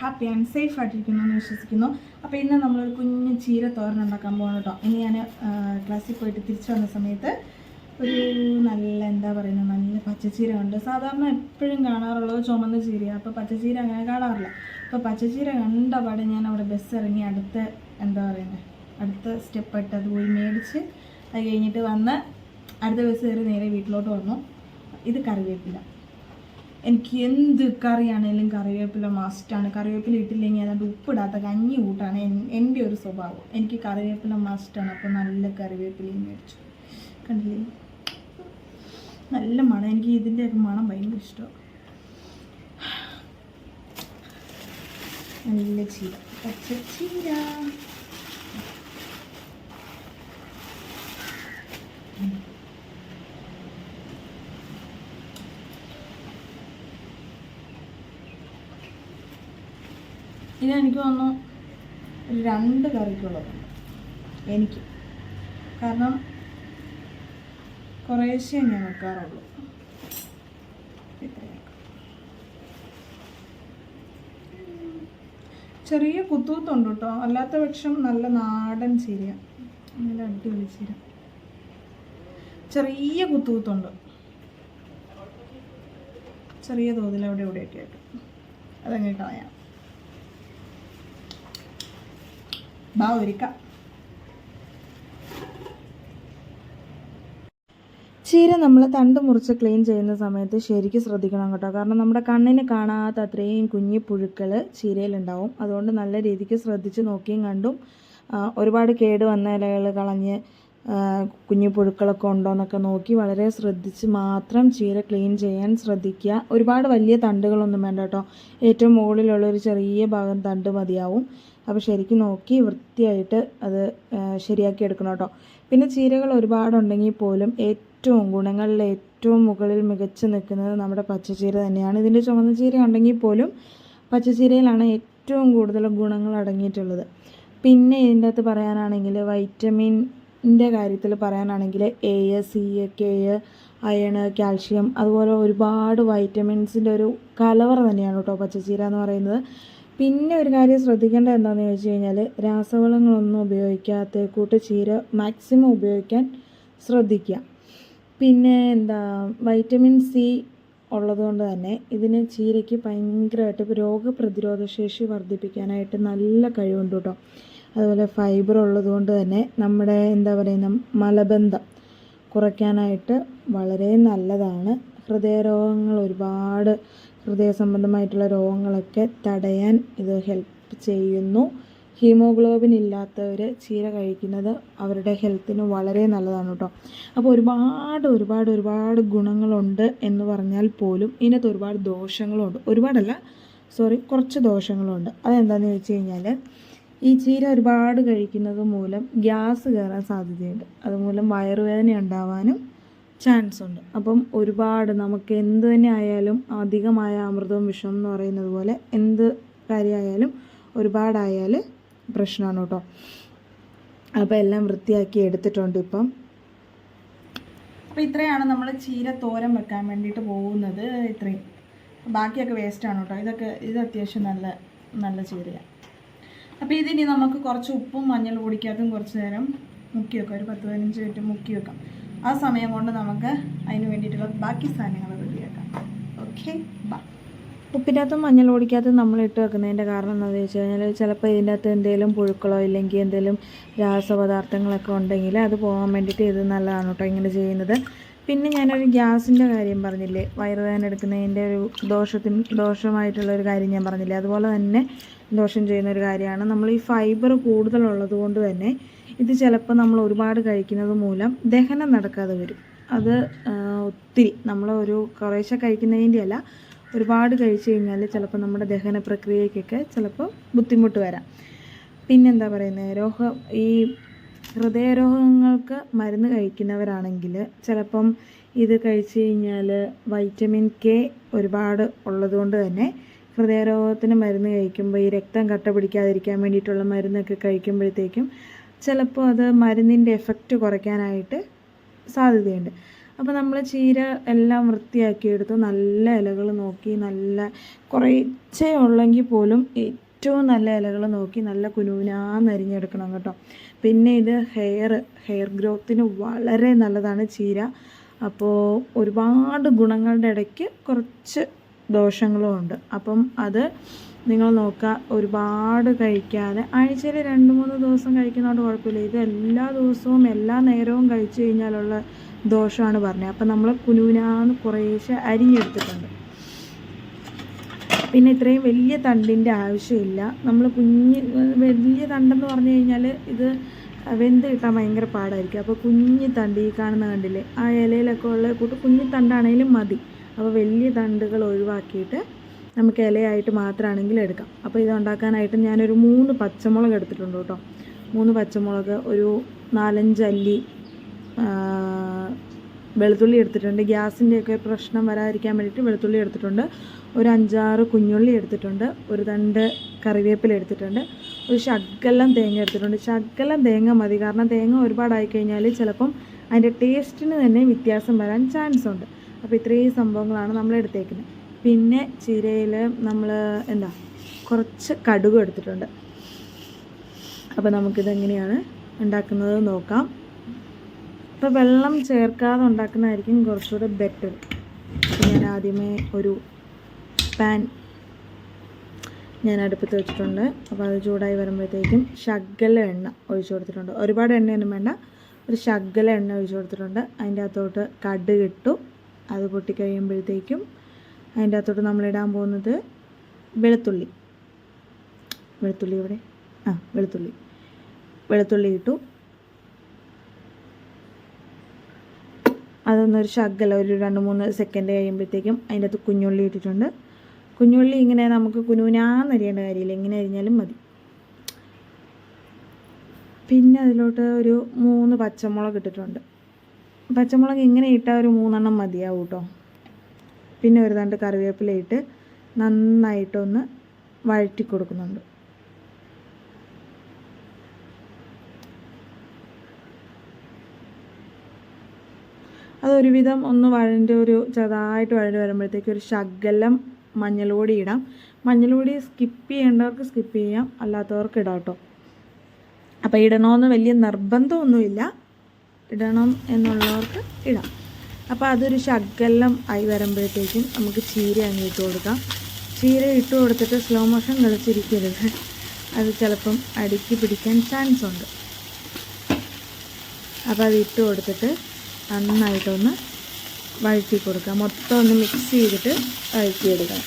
Happy and safe ആയിട്ടിരിക്കുന്നു എന്ന് വിശ്വസിക്കുന്നു. അപ്പോൾ ഇന്ന് നമ്മളൊരു കുഞ്ഞ് ചീര തോരൻ ഉണ്ടാക്കാൻ പോകണം കേട്ടോ. ഇനി ഞാൻ ക്ലാസ്സിൽ പോയിട്ട് തിരിച്ചു വന്ന സമയത്ത് ഒരു നല്ല എന്താ പറയുന്നത് നല്ല പച്ചച്ചീര ഉണ്ട് സാധാരണ എപ്പോഴും കാണാറുള്ളത് ചുമന്ന ചീരയാണ് അപ്പോൾ പച്ചച്ചീര അങ്ങനെ കാണാറില്ല. അപ്പോൾ പച്ചച്ചീര കണ്ട പാടെ ഞാൻ അവിടെ ബസ് ഇറങ്ങി അടുത്ത എന്താ പറയുന്നത് അടുത്ത സ്റ്റെപ്പ് ഇട്ട് അത് പോയി മേടിച്ച് അത് കഴിഞ്ഞിട്ട് വന്ന് അടുത്ത ദിവസം കയറി നേരെ വീട്ടിലോട്ട് വന്നു. ഇത് കറിവേപ്പില. എനിക്ക് എന്ത് കറിയാണേലും കറിവേപ്പില മസ്റ്റാണ് കറിവേപ്പില ഇട്ടില്ലെങ്കിൽ അതുകൊണ്ട് ഉപ്പിടാത്ത കഞ്ഞി കൂട്ടാണ് എന്റെ ഒരു സ്വഭാവം. എനിക്ക് കറിവേപ്പില മസ്റ്റാണ് അപ്പോൾ നല്ല കറിവേപ്പിലയും മേടിച്ചു. കണ്ടില്ലേ? നല്ല മണം. എനിക്ക് ഇതിന്റെ ഇതിന്റെയൊക്കെ മണം ഭയങ്കര ഇഷ്ടമാണ് നല്ല ചീര. പച്ചച്ചീര ഇതെനിക്ക് തോന്നുന്നു രണ്ട് കറിക്കുള്ളത്. എനിക്ക്. കാരണം കുറേശ്ശേ ഞാൻ വെക്കാറുള്ളൂ. ചെറിയ കുത്തൂത്തുണ്ട് കേട്ടോ. അല്ലാത്ത പക്ഷം നല്ല നാടൻ ചീര. നല്ല അടിപൊളി ചീര. ചെറിയ കുത്തൂത്തുണ്ട്. ചെറിയ തോതിൽ അവിടെ ഇവിടെയൊക്കെ ആയിട്ട്. അതങ്ങനെ കളയാം. ബാ ഒരുക്കാം. ചീര നമ്മൾ തണ്ട് മുറിച്ച് ക്ലീൻ ചെയ്യുന്ന സമയത്ത് ശരിക്കും ശ്രദ്ധിക്കണം കേട്ടോ. കാരണം നമ്മുടെ കണ്ണിന് കാണാത്ത അത്രയും കുഞ്ഞു പുഴുക്കൾ ചീരയിലുണ്ടാവും. അതുകൊണ്ട് നല്ല രീതിക്ക് ശ്രദ്ധിച്ച് നോക്കിയും കണ്ടും ഒരുപാട് കേട് വന്ന ഇലകൾ കളഞ്ഞ് കുഞ്ഞു പുഴുക്കളൊക്കെ ഉണ്ടോ എന്നൊക്കെ നോക്കി വളരെ ശ്രദ്ധിച്ച് മാത്രം ചീര ക്ലീൻ ചെയ്യാൻ ശ്രദ്ധിക്കുക. ഒരുപാട് വലിയ തണ്ടുകളൊന്നും വേണ്ട കേട്ടോ. ഏറ്റവും മുകളിലുള്ള ഒരു ചെറിയ ഭാഗം തണ്ട് മതിയാവും. അപ്പോൾ ശരിക്കും നോക്കി വൃത്തിയായിട്ട് അത് ശരിയാക്കി എടുക്കണം കേട്ടോ. പിന്നെ ചീരകൾ ഒരുപാടുണ്ടെങ്കിൽ പോലും ഏറ്റവും ഗുണങ്ങളിൽ ഏറ്റവും മുകളിൽ മികച്ച് നിൽക്കുന്നത് നമ്മുടെ പച്ചച്ചീര തന്നെയാണ്. ഇതിന്റെ ചുവന്ന ചീര ഉണ്ടെങ്കിൽ പോലും പച്ചച്ചീരയിലാണ് ഏറ്റവും കൂടുതൽ ഗുണങ്ങൾ അടങ്ങിയിട്ടുള്ളത്. പിന്നെ ഇതിന്റെ അകത്ത് പറയാനാണെങ്കിൽ വൈറ്റമിന്റെ കാര്യത്തിൽ പറയാനാണെങ്കിൽ A C K iron calcium അതുപോലെ ഒരുപാട് വൈറ്റമിൻസിന്റെ ഒരു കലവറ തന്നെയാണ് കേട്ടോ പച്ചച്ചീര എന്ന് പറയുന്നത്. പിന്നെ ഒരു കാര്യം ശ്രദ്ധിക്കേണ്ടത് എന്താണെന്ന് ചോദിച്ചു കഴിഞ്ഞാൽ രാസവളങ്ങളൊന്നും ഉപയോഗിക്കാത്ത കൂട്ട് ചീര മാക്സിമം ഉപയോഗിക്കാൻ ശ്രദ്ധിക്കുക. പിന്നെ എന്താ വൈറ്റമിൻ സി ഉള്ളതുകൊണ്ട് തന്നെ ഇതിന് ചീരയ്ക്ക് ഭയങ്കരമായിട്ട് രോഗപ്രതിരോധ ശേഷി വർദ്ധിപ്പിക്കാനായിട്ട് നല്ല കഴിവുണ്ട് കേട്ടോ അതുപോലെ ഫൈബർ ഉള്ളതുകൊണ്ട് തന്നെ നമ്മുടെ എന്താ പറയുന്ന മലബന്ധം കുറയ്ക്കാനായിട്ട് വളരെ നല്ലതാണ്. ഹൃദയരോഗങ്ങൾ ഒരുപാട് ഹൃദയ സംബന്ധമായിട്ടുള്ള രോഗങ്ങളൊക്കെ തടയാൻ ഇത് ഹെൽപ്പ് ചെയ്യുന്നു. ഹീമോഗ്ലോബിൻ ഇല്ലാത്തവർ ചീര കഴിക്കുന്നത് അവരുടെ ഹെൽത്തിന് വളരെ നല്ലതാണ് കേട്ടോ അപ്പോൾ ഒരുപാട് ഒരുപാട് ഒരുപാട് ഗുണങ്ങളുണ്ട് എന്ന് പറഞ്ഞാൽ പോലും ഇതിനകത്ത് ഒരുപാട് ദോഷങ്ങളുണ്ട്. ഒരുപാടല്ല സോറി കുറച്ച് ദോഷങ്ങളുണ്ട്. അതെന്താണെന്ന് ചോദിച്ചു കഴിഞ്ഞാൽ ഈ ചീര ഒരുപാട് കഴിക്കുന്നത് മൂലം ഗ്യാസ് കയറാൻ സാധ്യതയുണ്ട്. അതുമൂലം വയറുവേദന ഉണ്ടാവാനും ചാൻസ് ഉണ്ട്. അപ്പം ഒരുപാട് നമുക്ക് എന്ത് തന്നെ ആയാലും അധികമായ അമൃതവും വിഷം എന്ന് പറയുന്നത് പോലെ എന്ത് കാര്യമായാലും ഒരുപാടായാൽ പ്രശ്നമാണ് കേട്ടോ. അപ്പോൾ എല്ലാം വൃത്തിയാക്കി എടുത്തിട്ടുണ്ട് ഇപ്പം. അപ്പോൾ ഇത്രയാണ് നമ്മൾ ചീര തോരൻ വെക്കാൻ വേണ്ടിയിട്ട് പോകുന്നത് ഇത്രയും. ബാക്കിയൊക്കെ വേസ്റ്റാണ് കേട്ടോ. ഇതൊക്കെ ഇത് അത്യാവശ്യം നല്ല നല്ല ചീരയാണ് അപ്പോൾ ഇതിനി നമുക്ക് കുറച്ച് ഉപ്പും മഞ്ഞൾ പൊടിക്കാത്തും കുറച്ച് നേരം മുക്കി വെക്കാം ഒരു പത്ത് പതിനഞ്ച് മിനിറ്റ് മുക്കി വെക്കാം ആ സമയം കൊണ്ട് നമുക്ക് അതിന് വേണ്ടിയിട്ടുള്ള ബാക്കി സാധനങ്ങൾ റെഡിയാക്കാം ഓക്കെ ബാ ഉപ്പിനകത്തും മഞ്ഞൾ പൊടിക്കകത്തും നമ്മൾ ഇട്ട് വെക്കുന്നതിന്റെ കാരണം എന്താണെന്ന് വെച്ച് കഴിഞ്ഞാൽ ചിലപ്പോൾ ഇതിന്റെ അകത്ത് എന്തെങ്കിലും പുഴുക്കളോ ഇല്ലെങ്കിൽ എന്തെങ്കിലും രാസപദാർത്ഥങ്ങളൊക്കെ ഉണ്ടെങ്കിൽ അത് പോകാൻ വേണ്ടിയിട്ട് ഇത് നല്ലതാണ് കേട്ടോ ഇങ്ങനെ ചെയ്യുന്നത്. പിന്നെ ഞാനൊരു ഗ്യാസിന്റെ കാര്യം പറഞ്ഞില്ലേ? വയറുവേദന എടുക്കുന്നതിന്റെ ഒരു ദോഷത്തിന് ദോഷമായിട്ടുള്ള ഒരു കാര്യം ഞാൻ പറഞ്ഞില്ലേ? അതുപോലെ തന്നെ ദോഷം ചെയ്യുന്ന ഒരു കാര്യമാണ്. നമ്മൾ ഈ ഫൈബർ കൂടുതലുള്ളത് കൊണ്ട് തന്നെ ഇത് ചിലപ്പോൾ നമ്മൾ ഒരുപാട് കഴിക്കുന്നത് മൂലം ദഹനം നടക്കാതെ വരും. അത് ഒത്തിരി നമ്മൾ ഒരു കുറേശ്ശെ കഴിക്കുന്നതിന്റെ അല്ല ഒരുപാട് കഴിച്ചു കഴിഞ്ഞാൽ ചിലപ്പോൾ നമ്മുടെ ദഹന പ്രക്രിയയ്ക്കൊക്കെ ചിലപ്പോൾ ബുദ്ധിമുട്ട് വരാം. പിന്നെന്താ പറയുന്നത് രോഗ ഈ ഹൃദയരോഗങ്ങൾക്ക് മരുന്ന് കഴിക്കുന്നവരാണെങ്കിൽ ചിലപ്പം ഇത് കഴിച്ചു കഴിഞ്ഞാൽ വൈറ്റമിൻ കെ ഒരുപാട് ഉള്ളതുകൊണ്ട് തന്നെ ഹൃദയരോഗത്തിന് മരുന്ന് കഴിക്കുമ്പോൾ ഈ രക്തം കട്ട പിടിക്കാതിരിക്കാൻ വേണ്ടിയിട്ടുള്ള മരുന്നൊക്കെ കഴിക്കുമ്പോഴത്തേക്കും ചിലപ്പോൾ അത് മരുന്നിന്റെ എഫക്റ്റ് കുറയ്ക്കാനായിട്ട് സാധ്യതയുണ്ട്. അപ്പോൾ നമ്മൾ ചീര എല്ലാം വൃത്തിയാക്കിയെടുത്ത് നല്ല ഇലകൾ നോക്കി നല്ല കുറച്ചേ ഉള്ളെങ്കിൽ പോലും ഏറ്റവും നല്ല ഇലകൾ നോക്കി നല്ല കുനുവിനാന്നരിഞ്ഞെടുക്കണം കേട്ടോ. പിന്നെ ഇത് ഹെയർ ഹെയർ ഗ്രോത്തിന് വളരെ നല്ലതാണ് ചീര. അപ്പോൾ ഒരുപാട് ഗുണങ്ങളുടെ ഇടയ്ക്ക് കുറച്ച് ദോഷങ്ങളും ഉണ്ട്. അപ്പം അത് നിങ്ങൾ നോക്കുക ഒരുപാട് കഴിക്കാതെ ആഴ്ചയിൽ രണ്ട് മൂന്ന് ദിവസം കഴിക്കുന്നതുകൊണ്ട് കുഴപ്പമില്ല. ഇത് എല്ലാ ദിവസവും എല്ലാ നേരവും കഴിച്ചു കഴിഞ്ഞാലുള്ള ദോഷമാണ് പറഞ്ഞത്. അപ്പം നമ്മൾ കുനുവിനാന്ന് കുറേശ്ശെ അരിഞ്ഞെടുത്തിട്ടുണ്ട്. പിന്നെ ഇത്രയും വലിയ തണ്ടിന്റെ ആവശ്യമില്ല. നമ്മൾ കുഞ്ഞ് വലിയ തണ്ടെന്ന് പറഞ്ഞു കഴിഞ്ഞാൽ ഇത് വെന്ത് കിട്ടാൻ ഭയങ്കര പാടായിരിക്കും. അപ്പോൾ കുഞ്ഞി തണ്ട് ഈ കാണുന്ന കണ്ടില്ലേ? ആ ഇലയിലൊക്കെ ഉള്ള കൂട്ട് കുഞ്ഞി തണ്ടാണെങ്കിലും മതി. അപ്പോൾ വലിയ തണ്ടുകൾ ഒഴിവാക്കിയിട്ട് നമുക്ക് ഇലയായിട്ട് മാത്രമാണെങ്കിൽ എടുക്കാം. അപ്പോൾ ഇത് ഉണ്ടാക്കാനായിട്ട് ഞാനൊരു മൂന്ന് പച്ചമുളക് എടുത്തിട്ടുണ്ട് കേട്ടോ. മൂന്ന് പച്ചമുളക് ഒരു നാലഞ്ച് അല്ലി വെളുത്തുള്ളി എടുത്തിട്ടുണ്ട്. ഗ്യാസിന്റെയൊക്കെ പ്രശ്നം വരാതിരിക്കാൻ വേണ്ടിയിട്ട് വെളുത്തുള്ളി എടുത്തിട്ടുണ്ട്. ഒരു അഞ്ചാറ് കുഞ്ഞുള്ളി എടുത്തിട്ടുണ്ട്. ഒരു തണ്ട് കറിവേപ്പില എടുത്തിട്ടുണ്ട്. ഒരു ശകലം തേങ്ങ എടുത്തിട്ടുണ്ട്. ശകലം തേങ്ങ മതി. കാരണം തേങ്ങ ഒരുപാടായി കഴിഞ്ഞാൽ ചിലപ്പം അതിന്റെ ടേസ്റ്റിന് തന്നെ വ്യത്യാസം വരാൻ ചാൻസ് ഉണ്ട് അപ്പോൾ ഇത്രയും സംഭവങ്ങളാണ് നമ്മൾ എടുത്തേക്കുന്നത് പിന്നെ ചീരയിൽ നമ്മൾ എന്താ കുറച്ച് കടുക് എടുത്തിട്ടുണ്ട്. അപ്പോൾ നമുക്കിതെങ്ങനെയാണ് ഉണ്ടാക്കുന്നത് നോക്കാം. അപ്പോൾ വെള്ളം ചേർക്കാതെ ഉണ്ടാക്കുന്നതായിരിക്കും കുറച്ചുകൂടെ ബെറ്റർ ഞാൻ ആദ്യമേ ഒരു പാൻ ഞാൻ അടുപ്പത്ത് വെച്ചിട്ടുണ്ട്. അപ്പോൾ അത് ചൂടായി വരുമ്പോഴത്തേക്കും ശകല എണ്ണ ഒഴിച്ചു കൊടുത്തിട്ടുണ്ട്. ഒരുപാട് എണ്ണയൊന്നും വേണ്ട. ഒരു ശകല എണ്ണ ഒഴിച്ചു കൊടുത്തിട്ടുണ്ട്. അതിന്റെ അകത്തോട്ട് കടുക് ഇട്ടു. അത് പൊട്ടിക്കഴിയുമ്പോഴത്തേക്കും അതിന്റെ അകത്തോട്ട് നമ്മളിടാൻ പോകുന്നത് വെളുത്തുള്ളി. വെളുത്തുള്ളി ഇവിടെ ആ വെളുത്തുള്ളി. വെളുത്തുള്ളി ഇട്ടു. അതൊന്നൊരു ശകല ഒരു രണ്ട് മൂന്ന് സെക്കൻഡ് കഴിയുമ്പോഴത്തേക്കും അതിന്റെ അകത്ത് കുഞ്ഞുള്ളി ഇട്ടിട്ടുണ്ട്. കുഞ്ഞുള്ളി ഇങ്ങനെ നമുക്ക് കുനുകുനാന്നരിയേണ്ട കാര്യമില്ല. ഇങ്ങനെ അരിഞ്ഞാലും മതി. പിന്നെ അതിലോട്ട് ഒരു മൂന്ന് പച്ചമുളക് ഇട്ടിട്ടുണ്ട്. പച്ചമുളക് ഇങ്ങനെ ഇട്ടാൽ ഒരു മൂന്നെണ്ണം മതിയാവും കേട്ടോ പിന്നെ ഒരു തണ്ട് കറിവേപ്പില ഇട്ട് നന്നായിട്ടൊന്ന് വഴറ്റി കൊടുക്കുന്നുണ്ട്. അതൊരുവിധം ഒന്ന് വഴന്റെ ഒരു ചെറുതായിട്ട് വഴണ്ട് വരുമ്പോഴത്തേക്ക് ഒരു ശകലം മഞ്ഞളൂടി ഇടാം. മഞ്ഞളൂടി സ്കിപ്പ് ചെയ്യേണ്ടവർക്ക് സ്കിപ്പ് ചെയ്യാം അല്ലാത്തവർക്ക് ഇടാം കേട്ടോ അപ്പോൾ ഇടണമെന്ന് വലിയ നിർബന്ധമൊന്നുമില്ല. ഇടണം എന്നുള്ളവർക്ക് ഇടാം. അപ്പോൾ അതൊരു ശകലം ആയി വരുമ്പോഴത്തേക്കും നമുക്ക് ചീര അങ്ങ് ഇട്ട് കൊടുക്കാം. ചീര ഇട്ട് കൊടുത്തിട്ട് സ്ലോ മോഷൻ കളിച്ചിരിക്കരുത് അത് ചിലപ്പം അടുക്കി പിടിക്കാൻ ചാൻസ് ഉണ്ട്. അപ്പോൾ അത് ഇട്ട് കൊടുത്തിട്ട് നന്നായിട്ടൊന്ന് വഴറ്റി കൊടുക്കുക മൊത്തം ഒന്ന് മിക്സ് ചെയ്തിട്ട് വഴറ്റിയെടുക്കണം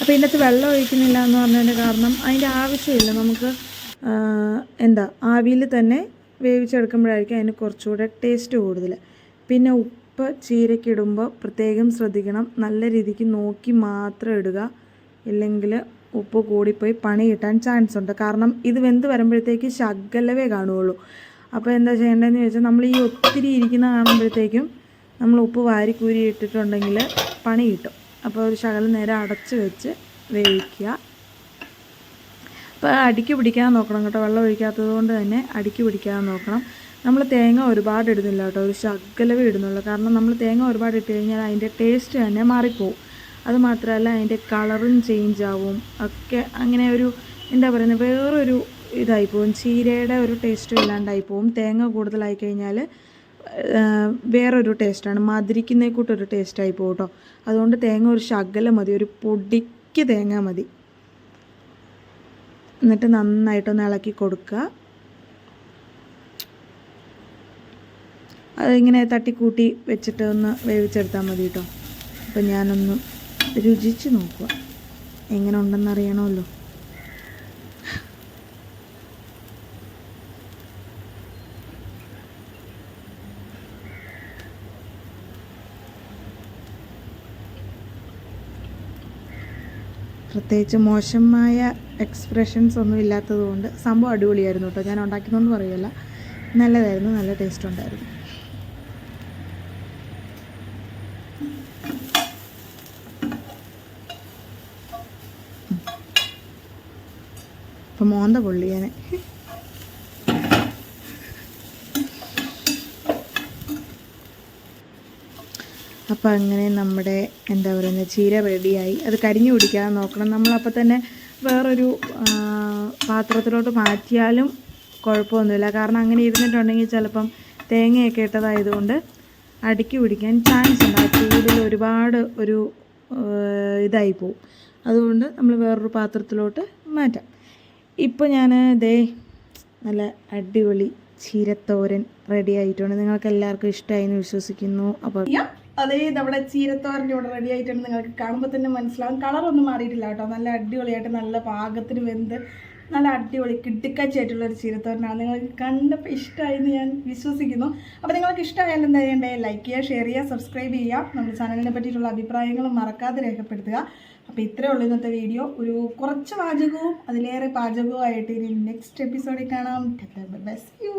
അപ്പോൾ ഇതിനകത്ത് വെള്ളം ഒഴിക്കുന്നില്ല എന്ന് പറഞ്ഞതിന്റെ കാരണം അതിന്റെ ആവശ്യമില്ല. നമുക്ക് എന്താ ആവിയിൽ തന്നെ വേവിച്ചെടുക്കുമ്പോഴായിരിക്കും അതിന് കുറച്ചുകൂടെ ടേസ്റ്റ് കൂടുതൽ. പിന്നെ ഉപ്പ് ചീരക്കിടുമ്പോൾ പ്രത്യേകം ശ്രദ്ധിക്കണം. നല്ല രീതിക്ക് നോക്കി മാത്രം ഇടുക. ഇല്ലെങ്കിൽ ഉപ്പ് കൂടിപ്പോയി പണി കിട്ടാൻ ചാൻസ് ഉണ്ട്. കാരണം ഇത് വെന്ത് വരുമ്പോഴത്തേക്ക് ശകലവേ കാണുകയുള്ളൂ അപ്പോൾ എന്താ ചെയ്യേണ്ടതെന്ന് ചോദിച്ചാൽ നമ്മൾ ഈ ഒത്തിരി ഇരിക്കുന്ന കാണുമ്പോഴത്തേക്കും നമ്മൾ ഉപ്പ് വാരി കൂരി ഇട്ടിട്ടുണ്ടെങ്കിൽ പണി കിട്ടും. അപ്പോൾ ഒരു ശകലം നേരെ അടച്ച് വെച്ച് വേവിക്കുക. അപ്പോൾ അടിക്ക് പിടിക്കാൻ നോക്കണം കേട്ടോ. വെള്ളം ഒഴിക്കാത്തത് കൊണ്ട് തന്നെ അടിക്ക് പിടിക്കാൻ നോക്കണം. നമ്മൾ തേങ്ങ ഒരുപാട് ഇടുന്നില്ല കേട്ടോ. ഒരു ശകലവേ ഇടുന്നുള്ളൂ. കാരണം നമ്മൾ തേങ്ങ ഒരുപാട് ഇട്ട് കഴിഞ്ഞാൽ അതിന്റെ ടേസ്റ്റ് തന്നെ മാറിപ്പോവും. അത് മാത്രമല്ല അതിന്റെ കളറും ചേഞ്ച് ആവും. ഒക്കെ അങ്ങനെ ഒരു എന്താ പറയുന്നത് വേറൊരു ഇതായി പോവും ചീരയുടെ ഒരു ടേസ്റ്റും ഇല്ലാണ്ടായി പോവും തേങ്ങ കൂടുതലായി കഴിഞ്ഞാൽ വേറൊരു ടേസ്റ്റാണ് മധുരിക്കുന്ന കൂട്ടൊരു ടേസ്റ്റായി പോകും കേട്ടോ. അതുകൊണ്ട് തേങ്ങ ഒരു ശകലം മതി. ഒരു പൊടിക്ക് തേങ്ങ മതി. എന്നിട്ട് നന്നായിട്ടൊന്ന് ഇളക്കി കൊടുക്കുക. അതിങ്ങനെ തട്ടിക്കൂട്ടി വെച്ചിട്ട് ഒന്ന് വേവിച്ചെടുത്താൽ മതി കേട്ടോ. അപ്പം ഞാനൊന്ന് രുചിച്ച് നോക്കുക. എങ്ങനെ ഉണ്ടെന്ന് അറിയണമല്ലോ. പ്രത്യേകിച്ച് മോശമായ എക്സ്പ്രഷൻസ് ഒന്നും ഇല്ലാത്തത് കൊണ്ട് സംഭവം അടിപൊളിയായിരുന്നു കേട്ടോ. ഞാൻ ഉണ്ടാക്കിയതൊന്നും പറയല്ല. നല്ലതായിരുന്നു നല്ല ടേസ്റ്റ് ഉണ്ടായിരുന്നു. അപ്പം മോന്ത പൊള്ളി ഞാൻ അപ്പോൾ അങ്ങനെ നമ്മുടെ എന്താ പറയുന്നത് ചീര റെഡിയായി അത് കരിഞ്ഞു പിടിക്കാതെ നോക്കണം. നമ്മളപ്പോൾ തന്നെ വേറൊരു പാത്രത്തിലോട്ട് മാറ്റിയാലും കുഴപ്പമൊന്നുമില്ല. കാരണം അങ്ങനെ ഇരുന്നിട്ടുണ്ടെങ്കിൽ ചിലപ്പം തേങ്ങയൊക്കെ ഇട്ടതായതുകൊണ്ട് അടുക്കി പിടിക്കാൻ ചാൻസ് ഉണ്ട്. ആ ചൂടിൽ ഒരുപാട് ഒരു ഇതായി പോവും. അതുകൊണ്ട് നമ്മൾ വേറൊരു പാത്രത്തിലോട്ട് മാറ്റാം. ഇപ്പോൾ ഞാൻ ദേ നല്ല അടിപൊളി ചീരത്തോരൻ റെഡി ആയിട്ടുണ്ട്. നിങ്ങൾക്ക് എല്ലാവർക്കും ഇഷ്ടമായി എന്ന് വിശ്വസിക്കുന്നു. അപ്പോൾ അതേ നമ്മുടെ ചീരത്തോരന്റെ ഇവിടെ റെഡി ആയിട്ടുണ്ട്. നിങ്ങൾക്ക് കാണുമ്പോൾ തന്നെ മനസ്സിലാവും. കളറൊന്നും മാറിയിട്ടില്ല കേട്ടോ. നല്ല അടിപൊളിയായിട്ട് നല്ല പാകത്തിന് വെന്ത് നല്ല അടിപൊളി കിട്ടിക്കാച്ചായിട്ടുള്ള ഒരു ചീരത്തോരനാണ്. നിങ്ങൾക്ക് കണ്ടപ്പോൾ ഇഷ്ടമായി എന്ന് ഞാൻ വിശ്വസിക്കുന്നു. അപ്പോൾ നിങ്ങൾക്ക് ഇഷ്ടമായാലും എന്താ ചെയ്യേണ്ടത് ലൈക്ക് ചെയ്യുക ഷെയർ ചെയ്യുക സബ്സ്ക്രൈബ് ചെയ്യുക. നമ്മുടെ ചാനലിനെ പറ്റിയിട്ടുള്ള അഭിപ്രായങ്ങൾ മറക്കാതെ രേഖപ്പെടുത്തുക. അപ്പോൾ ഇത്രയേ ഉള്ളൂ ഇന്നത്തെ വീഡിയോ ഒരു കുറച്ച് പാചകവും അതിലേറെ പാചകവും ആയിട്ട് ഇനി നെക്സ്റ്റ് എപ്പിസോഡിൽ കാണാം. Best U